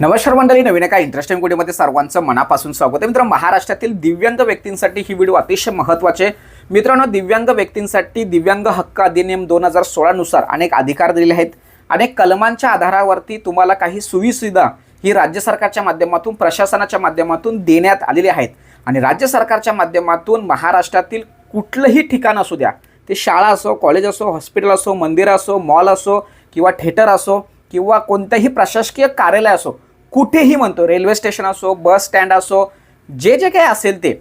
नमस्कार मंडळी नवीन एका इंटरेस्टिंग व्हिडिओमध्ये सर्वांचं मनापासून स्वागत आहे. मित्र महाराष्ट्रातील दिव्यांग व्यक्तींसाठी ही व्हिडिओ अतिशय महत्त्वाचे मित्रांनो दिव्यांग व्यक्तींसाठी दिव्यांग हक्क अधिनियम दोन हजार सोळानुसार अनेक अधिकार दिलेले आहेत. अनेक कलमांच्या आधारावरती तुम्हाला काही सुविसुविधा ही राज्य सरकारच्या माध्यमातून प्रशासनाच्या माध्यमातून देण्यात आलेली आहेत. आणि राज्य सरकारच्या माध्यमातून महाराष्ट्रातील कुठलंही ठिकाण असू द्या ते शाळा असो कॉलेज असो हॉस्पिटल असो मंदिर असो मॉल असो किंवा थिएटर असो किंवा कोणतंही प्रशासकीय कार्यालय असो कुठेही म्हणतो रेल्वे स्टेशन असो बस स्टँड असो जे जे काही असेल ते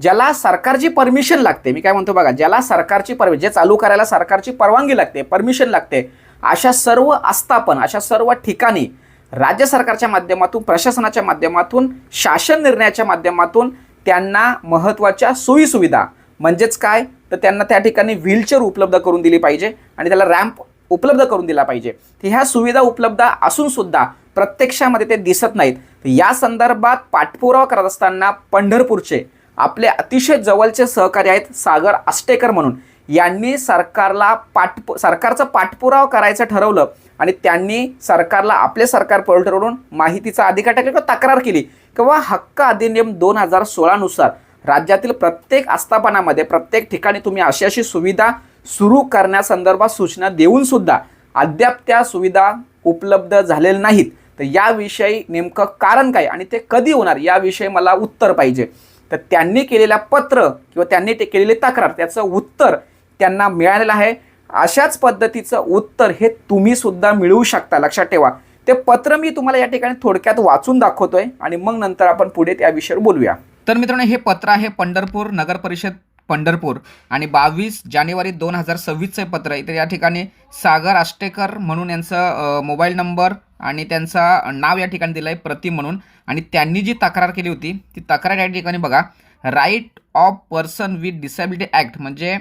ज्याला सरकारची परमिशन लागते मी काय म्हणतो बघा ज्याला सरकारची परमि जे चालू करायला सरकारची परवानगी लागते परमिशन लागते अशा सर्व आस्थापन अशा सर्व ठिकाणी राज्य सरकारच्या माध्यमातून प्रशासनाच्या माध्यमातून शासन निर्णयाच्या माध्यमातून त्यांना महत्त्वाच्या सोयीसुविधा म्हणजेच काय? तर त्यांना त्या ठिकाणी व्हीलचेअर उपलब्ध करून दिली पाहिजे आणि त्याला रॅम्प उपलब्ध करून दिला पाहिजे. ह्या सुविधा उपलब्ध असूनसुद्धा प्रत्यक्षामध्ये ते दिसत नाहीत. या संदर्भात पाठपुरावा करत असताना पंढरपूरचे आपले अतिशय जवळचे सहकारी आहेत सागर आष्टेकर म्हणून. यांनी सरकारला पाठ सरकारचा पाठपुरावा करायचं ठरवलं आणि त्यांनी सरकारला आपले सरकार पोर्टलवरून माहितीचा अधिकार टाकला किंवा तक्रार केली किंवा हक्क अधिनियम दोन हजार सोळानुसार राज्यातील प्रत्येक आस्थापनामध्ये प्रत्येक ठिकाणी तुम्ही अशी अशी सुविधा सुरू करण्यासंदर्भात सूचना देऊन सुद्धा अद्याप त्या सुविधा उपलब्ध झालेल्या नाहीत. तर याविषयी नेमकं कारण काय आणि ते कधी होणार याविषयी मला उत्तर पाहिजे. तर त्यांनी केलेलं पत्र किंवा त्यांनी ते केलेली तक्रार त्याचं उत्तर त्यांना मिळालेलं आहे. अशाच पद्धतीचं उत्तर हे तुम्ही सुद्धा मिळवू शकता. लक्षात ठेवा. ते पत्र मी तुम्हाला या ठिकाणी थोडक्यात वाचून दाखवतोय आणि मग नंतर आपण पुढे त्या विषयावर बोलूया. तर मित्रांनो हे पत्र आहे पंढरपूर नगर परिषद पंढरपूर आणि बावीस जानेवारी दोन हजार सव्वीसचं पत्र आहे. तर या ठिकाणी सागर आष्टेकर म्हणून यांचं मोबाईल नंबर आणि त्यांचा नाव या ठिकाणी दिलं आहे प्रति म्हणून. आणि त्यांनी जी तक्रार केली होती ती तक्रार या ठिकाणी बघा right of person with disability act म्हणजे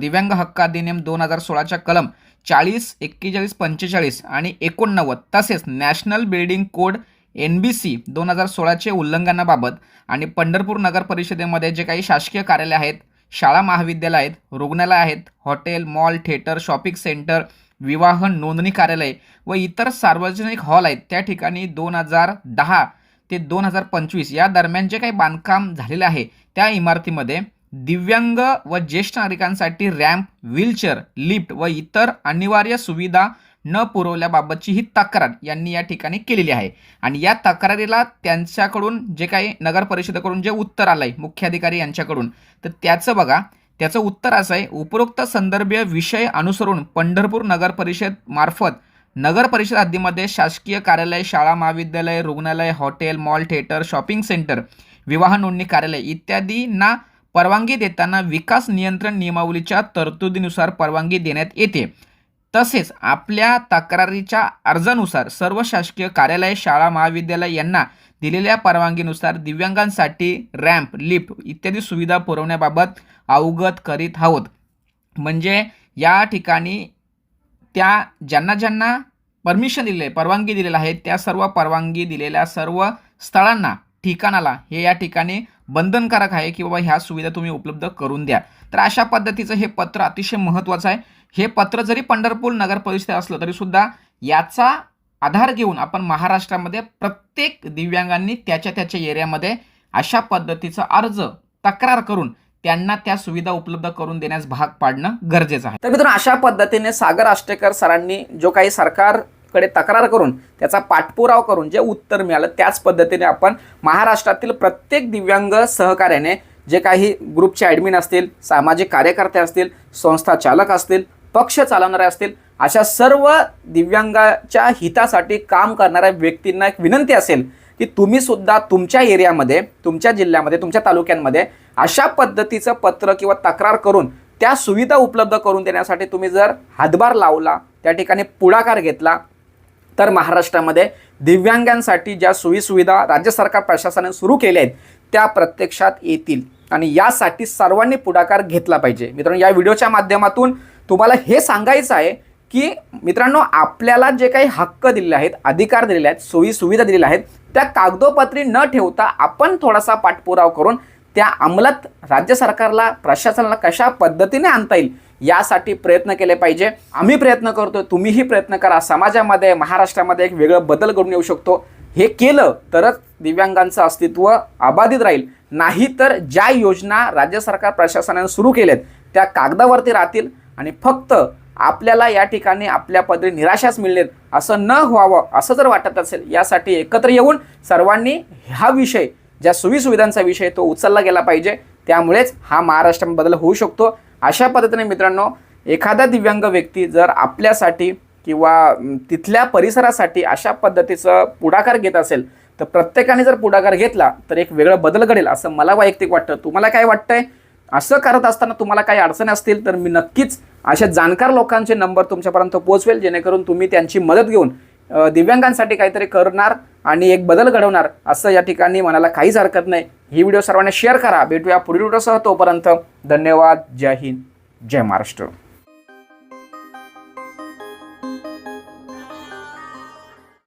दिव्यांग हक्क अधिनियम दोन हजार सोळाच्या कलम चाळीस एक्केचाळीस पंचेचाळीस आणि एकोणनव्वद तसेच national building code N B C दोन हजार सोळाचे उल्लंघनाबाबत आणि पंढरपूर नगर परिषदेमध्ये जे काही शासकीय कार्यालय आहेत शाळा महाविद्यालय आहेत रुग्णालय आहेत hotel mall theatre shopping centre विवाह नोंदणी कार्यालय व इतर सार्वजनिक हॉल आहेत. त्या ठिकाणी दोन हजार दहा ते दोन हजार पंचवीस या दरम्यान जे काही बांधकाम झालेलं आहे त्या इमारतीमध्ये दिव्यांग व ज्येष्ठ नागरिकांसाठी रॅम्प व्हीलचेअर लिफ्ट व इतर अनिवार्य सुविधा न पुरवल्याबाबतची ही तक्रार यांनी या ठिकाणी केलेली आहे. आणि या तक्रारीला त्यांच्याकडून जे काही नगर परिषदेकडून जे उत्तर आलं आहे मुख्याधिकारी यांच्याकडून तर त्याचं बघा त्याचं उत्तर असं आहे उपरोक्त संदर्भीय विषय अनुसरून पंढरपूर नगर परिषद मार्फत नगर परिषद हद्दीमध्ये शासकीय कार्यालय शाळा महाविद्यालय रुग्णालय hotel mall theatre shopping centre विवाह नोंदणी कार्यालय इत्यादींना परवानगी देताना विकास नियंत्रण नियमावलीच्या तरतुदीनुसार परवानगी देण्यात येते. तसेच आपल्या तक्रारीच्या अर्जानुसार सर्व शासकीय कार्यालय शाळा महाविद्यालय यांना दिलेल्या परवानगीनुसार दिव्यांगांसाठी रॅम्प लिफ्ट इत्यादी सुविधा पुरवण्याबाबत अवगत करीत आहोत. म्हणजे या ठिकाणी त्या ज्यांना ज्यांना परमिशन दिले आहे परवानगी दिलेलं आहे त्या सर्व परवानगी दिलेल्या सर्व स्थळांना ठिकाणाला हे या ठिकाणी बंधनकारक आहे की बाबा ह्या सुविधा तुम्ही उपलब्ध करून द्या. तर अशा पद्धतीचं हे पत्र अतिशय महत्त्वाचं आहे. हे पत्र जरी पंढरपूर नगर परिषद असलं तरीसुद्धा याचा आधार घेऊन आपण महाराष्ट्रामध्ये प्रत्येक दिव्यांगांनी त्याच्या त्याच्या एरियामध्ये अशा पद्धतीचा अर्ज तक्रार करून त्यांना त्या सुविधा उपलब्ध करून देण्यास भाग पाडणं गरजेचं आहे. तर मित्रांनो अशा पद्धतीने सागर आष्टेकर सरांनी जो काही सरकार कडे तक्रार करून त्याचा पाठपुरावा करून जे उत्तर मिळालं त्याच पद्धतीने आपण महाराष्ट्रातील प्रत्येक दिव्यांग सहकार्याने जे काही ग्रुपचे ॲडमिन असतील सामाजिक कार्यकर्ते असतील संस्था चालक असतील पक्ष चालवणारे असतील अशा सर्व दिव्यांगाच्या हितासाठी काम करणाऱ्या व्यक्तींना एक विनंती असेल की तुम्ही सुद्धा तुमच्या एरियामध्ये तुमच्या जिल्ह्यामध्ये तुमच्या तालुक्यांमध्ये अशा पद्धतीचं पत्र किंवा तक्रार करून त्या सुविधा उपलब्ध करून देण्यासाठी तुम्ही जर हातभार लावला त्या ठिकाणी पुढाकार घेतला तर महाराष्ट्रामध्ये दिव्यांगांसाठी ज्या सोयीसुविधा राज्य सरकार प्रशासनाने सुरू केल्या आहेत त्या प्रत्यक्षात येतील. आणि यासाठी सर्वांनी पुढाकार घेतला पाहिजे. मित्रांनो या व्हिडिओच्या माध्यमातून तुम्हाला हे सांगायचं आहे की मित्रांनो आपल्याला जे काही हक्क दिलेले आहेत अधिकार दिलेले आहेत सोयीसुविधा दिलेल्या आहेत त्या कागदोपत्री न ठेवता आपण थोडासा पाठपुरावा करून त्या अंमलात राज्य सरकारला प्रशासनाला कशा पद्धतीने आणता येईल यासाठी प्रयत्न केले पाहिजे. आम्ही प्रयत्न करतो तुम्हीही प्रयत्न करा. समाजामध्ये महाराष्ट्रामध्ये एक वेगळं बदल घडून येऊ शकतो. हे केलं तरच दिव्यांगांचं अस्तित्व अबाधित राहील. नाही तर ज्या योजना राज्य सरकार प्रशासनाने सुरू केल्यात त्या कागदावरती राहतील आणि फक्त आपल्याला या ठिकाणी आपल्या पदरी निराशाच मिळेल असं न व्हावं असं जर वाटत असेल यासाठी एकत्र येऊन सर्वांनी हा विषय ज्या सोयीसुविधांचा विषय तो उचलला गेला पाहिजे. त्यामुळेच हा महाराष्ट्रामध्ये बदल होऊ शकतो. अशा पद्धतीने मित्रांनो एखादा दिव्यांग व्यक्ती जर आपल्यासाठी किंवा तिथल्या परिसरासाठी अशा पद्धतीचं पुढाकार घेत असेल तर प्रत्येकाने जर पुढाकार घेतला तर एक वेगळं बदल घडेल असं मला वैयक्तिक वाटतं. तुम्हाला काय वाटतंय? असं करत असताना तुम्हाला काही अडचणी असतील तर मी नक्कीच अशा जाणकार लोकांचे नंबर तुमच्यापर्यंत पोहोचवेल जेणेकरून तुम्ही त्यांची मदत घेऊन दिव्यांगांसाठी काहीतरी करणार आणि एक बदल घडवणार असं या ठिकाणी म्हणायला काहीच हरकत नाही. ही व्हिडिओ सर्वांना शेअर करा. भेटूया पुढील व्हिडिओसह. तोपर्यंत धन्यवाद. जय हिंद. जय महाराष्ट्र.